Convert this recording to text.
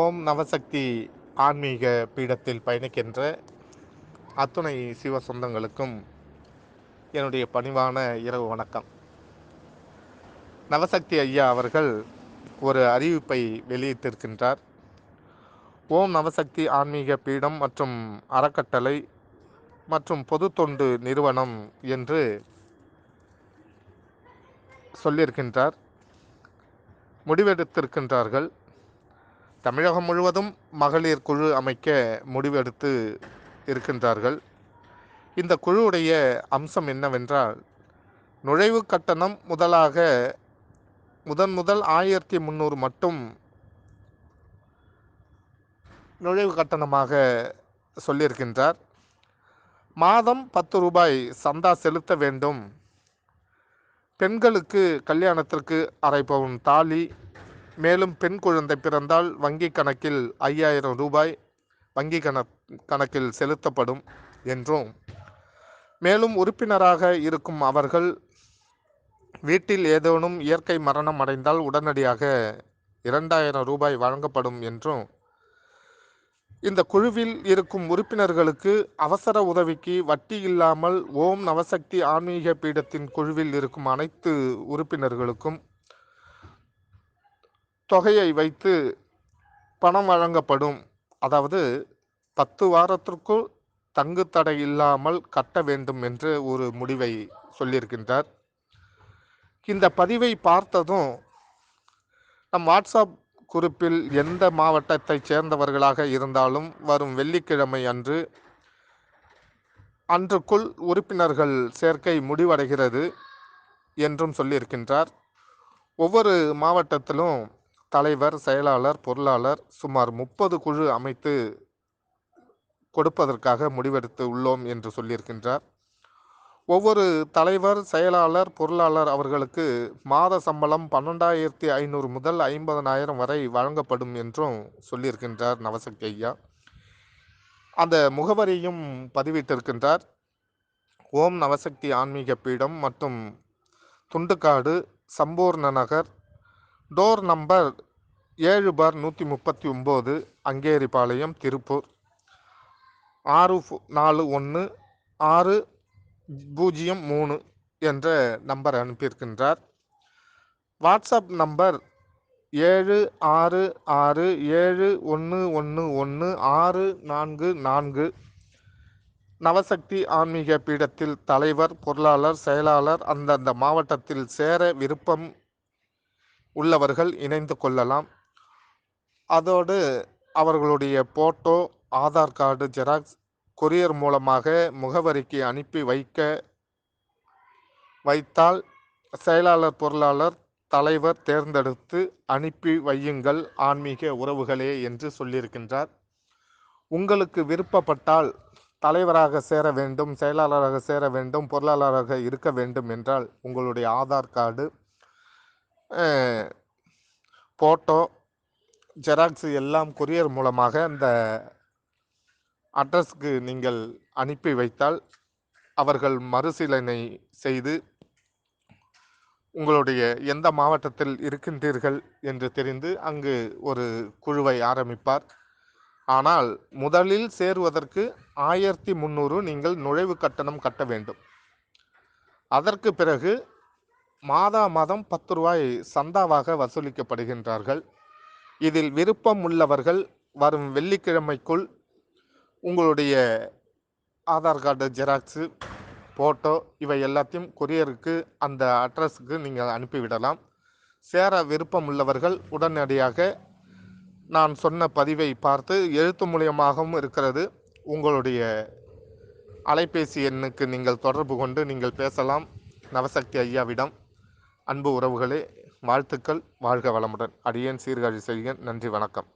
ஓம் நவசக்தி ஆன்மீக பீடத்தில் பயணிக்கின்ற அத்துணை சிவ சொந்தங்களுக்கும் என்னுடைய பணிவான இரவு வணக்கம். நவசக்தி ஐயா அவர்கள் ஒரு அறிவிப்பை வெளியிட்டிருக்கின்றார். ஓம் நவசக்தி ஆன்மீக பீடம் மற்றும் அறக்கட்டளை மற்றும் பொது தொண்டு நிறுவனம் என்று சொல்லியிருக்கின்றார். முடிவெடுத்திருக்கின்றார்கள். தமிழகம் முழுவதும் மகளிர் குழு அமைக்க முடிவெடுத்து இருக்கின்றார்கள். இந்த குழுவுடைய அம்சம் என்னவென்றால் நுழைவு கட்டணம் முதலாக முதன் முதல் ஆயிரத்தி முந்நூறு மட்டும் நுழைவு கட்டணமாக சொல்லியிருக்கின்றார். மாதம் பத்து ரூபாய் சந்தா செலுத்த வேண்டும். பெண்களுக்கு கல்யாணத்திற்கு அரை பவுன் தாலி மேலும் பெண் குழந்தை பிறந்தால் வங்கி கணக்கில் ஐயாயிரம் ரூபாய் வங்கி கண கணக்கில் செலுத்தப்படும் என்றும். மேலும் உறுப்பினராக இருக்கும் அவர்கள் வீட்டில் ஏதேனும் இயற்கை மரணம் அடைந்தால் உடனடியாக இரண்டாயிரம் ரூபாய் வழங்கப்படும் என்றும். இந்த குழுவில் இருக்கும் உறுப்பினர்களுக்கு அவசர உதவிக்கு வட்டி இல்லாமல் ஓம் நவசக்தி ஆன்மீக பீடத்தின் குழுவில் இருக்கும் அனைத்து உறுப்பினர்களுக்கும் தொகையை வைத்து பணம் வழங்கப்படும். அதாவது பத்து வாரத்திற்குள் தங்கு தடை இல்லாமல் கட்ட வேண்டும் என்று ஒரு முடிவை சொல்லியிருக்கின்றார். இந்த பதிவை பார்த்ததும் நம் வாட்ஸ்அப் குறிப்பில் எந்த மாவட்டத்தைச் சேர்ந்தவர்களாக இருந்தாலும் வரும் வெள்ளிக்கிழமை அன்று அன்றுக்குள் உறுப்பினர்கள் சேர்க்கை முடிவடைகிறது என்றும் சொல்லியிருக்கின்றார். ஒவ்வொரு மாவட்டத்திலும் தலைவர் செயலாளர் பொருளாளர் சுமார் முப்பது குழு அமைத்து கொடுப்பதற்காக முடிவெடுத்து உள்ளோம் என்று சொல்லியிருக்கின்றார். ஒவ்வொரு தலைவர் செயலாளர் பொருளாளர் அவர்களுக்கு மாத சம்பளம் பன்னெண்டாயிரத்தி ஐநூறு முதல் ஐம்பதனாயிரம் வரை வழங்கப்படும் என்றும் சொல்லியிருக்கின்றார் நவசக்தி ஐயா அந்த முகவரியும் பதிவிட்டிருக்கின்றார். ஓம் நவசக்தி ஆன்மீக பீடம் மற்றும் துண்டுக்காடு சம்பூர்ண நகர் டோர் நம்பர் ஏழு பார் நூற்றி முப்பத்தி ஒம்பது அங்கேரிபாளையம் திருப்பூர். ஆறு நாலு ஒன்று ஆறு பூஜ்ஜியம் மூணு என்ற நம்பர் அனுப்பியிருக்கின்றார். வாட்ஸ்அப் நம்பர் ஏழு ஆறு ஆறு ஏழு ஒன்று ஒன்று ஒன்று ஆறு நான்கு நான்கு. நவசக்தி ஆன்மீக பீடத்தில் தலைவர் பொருளாளர் செயலாளர் அந்தந்த மாவட்டத்தில் சேர விருப்பம் உள்ளவர்கள் இணைந்து கொள்ளலாம். அதோடு அவர்களுடைய photo Aadhaar card xerox courier மூலமாக முகவரிக்கு அனுப்பி வைக்க வைத்தால் செயலாளர் பொருளாளர் தலைவர் தேர்ந்தெடுத்து அனுப்பி வையுங்கள் ஆன்மீக உறவுகளே என்று சொல்லியிருக்கின்றார். உங்களுக்கு விருப்பப்பட்டால் தலைவராக சேர வேண்டும் செயலாளராக சேர வேண்டும் பொருளாளராக இருக்க வேண்டும் என்றால் உங்களுடைய ஆதார் கார்டு ஃபோட்டோ ஜெராக்ஸ் எல்லாம் கொரியர் மூலமாக அந்த அட்ரஸ்க்கு நீங்கள் அனுப்பி வைத்தால் அவர்கள் மறுசீலனை செய்து உங்களுடைய எந்த மாவட்டத்தில் இருக்கின்றீர்கள் என்று தெரிந்து அங்கு ஒரு குழுவை ஆரம்பிப்பார். ஆனால் முதலில் சேருவதற்கு ஆயிரத்தி முந்நூறு நீங்கள் நுழைவு கட்டணம் கட்ட வேண்டும். அதற்கு பிறகு மாதா மாதம் பத்து ரூபாய் சந்தாவாக வசூலிக்கப்படுகின்றார்கள். இதில் விருப்பம் உள்ளவர்கள் வரும் வெள்ளிக்கிழமைக்குள் உங்களுடைய ஆதார் கார்டு ஜெராக்ஸு ஃபோட்டோ இவை எல்லாத்தையும் கொரியருக்கு அந்த அட்ரஸுக்கு நீங்கள் அனுப்பிவிடலாம். சேர விருப்பம் உள்ளவர்கள் உடனடியாக நான் சொன்ன பதிவை பார்த்து எழுத்து மூலியமாகவும் இருக்கிறது. உங்களுடைய அலைபேசி எண்ணுக்கு நீங்கள் தொடர்பு கொண்டு நீங்கள் பேசலாம். நவசக்தி ஐயாவிடம் அன்பு உறவுகளே வாழ்த்துக்கள். வாழ்க வளமுடன். அடியேன் சீர்காழி செய்கிறேன் நன்றி வணக்கம்.